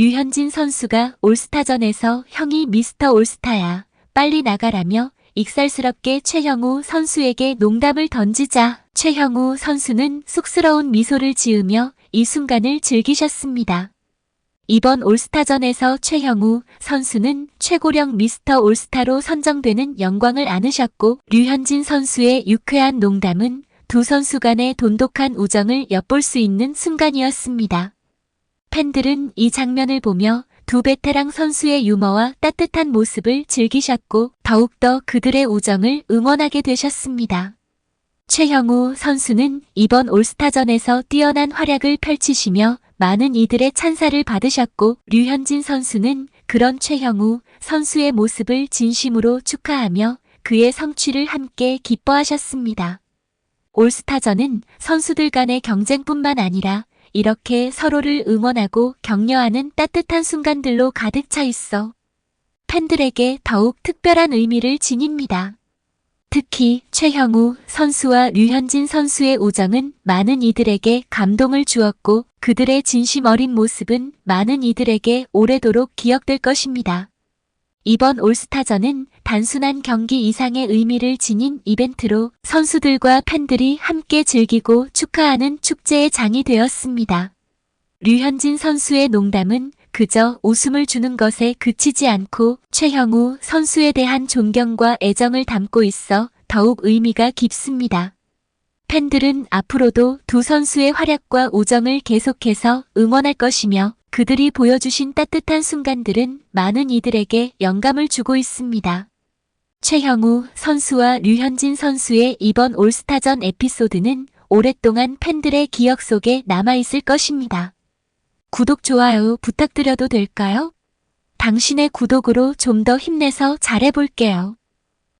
류현진 선수가 올스타전에서 형이 미스터 올스타야. 빨리 나가라며 익살스럽게 최형우 선수에게 농담을 던지자 최형우 선수는 쑥스러운 미소를 지으며 이 순간을 즐기셨습니다. 이번 올스타전에서 최형우 선수는 최고령 미스터 올스타로 선정되는 영광을 안으셨고 류현진 선수의 유쾌한 농담은 두 선수 간의 돈독한 우정을 엿볼 수 있는 순간이었습니다. 팬들은 이 장면을 보며 두 베테랑 선수의 유머와 따뜻한 모습을 즐기셨고 더욱더 그들의 우정을 응원하게 되셨습니다. 최형우 선수는 이번 올스타전에서 뛰어난 활약을 펼치시며 많은 이들의 찬사를 받으셨고 류현진 선수는 그런 최형우 선수의 모습을 진심으로 축하하며 그의 성취를 함께 기뻐하셨습니다. 올스타전은 선수들 간의 경쟁뿐만 아니라 이렇게 서로를 응원하고 격려하는 따뜻한 순간들로 가득 차 있어 팬들에게 더욱 특별한 의미를 지닙니다. 특히 최형우 선수와 류현진 선수의 우정은 많은 이들에게 감동을 주었고 그들의 진심 어린 모습은 많은 이들에게 오래도록 기억될 것입니다. 이번 올스타전은 단순한 경기 이상의 의미를 지닌 이벤트로 선수들과 팬들이 함께 즐기고 축하하는 축제의 장이 되었습니다. 류현진 선수의 농담은 그저 웃음을 주는 것에 그치지 않고 최형우 선수에 대한 존경과 애정을 담고 있어 더욱 의미가 깊습니다. 팬들은 앞으로도 두 선수의 활약과 우정을 계속해서 응원할 것이며 그들이 보여주신 따뜻한 순간들은 많은 이들에게 영감을 주고 있습니다. 최형우 선수와 류현진 선수의 이번 올스타전 에피소드는 오랫동안 팬들의 기억 속에 남아있을 것입니다. 구독, 좋아요 부탁드려도 될까요? 당신의 구독으로 좀 더 힘내서 잘해볼게요.